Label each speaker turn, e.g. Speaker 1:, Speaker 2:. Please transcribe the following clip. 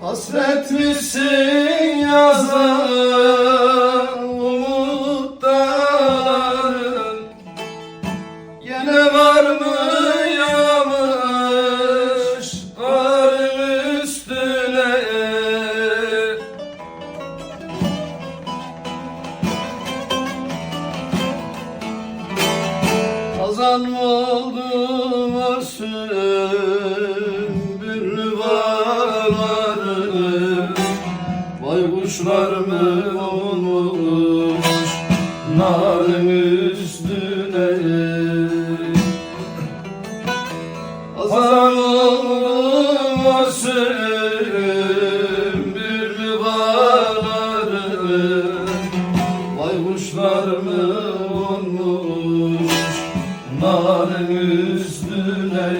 Speaker 1: Hasret misin yazan umutların Gene var mı yağmış karın üstüne? Hazan mı oldum o kuşlar mı olmuş? Narın üstüne. Hazan oldum o sümbüllü bağları Vay kuşlar mı olmuş? Narın üstüne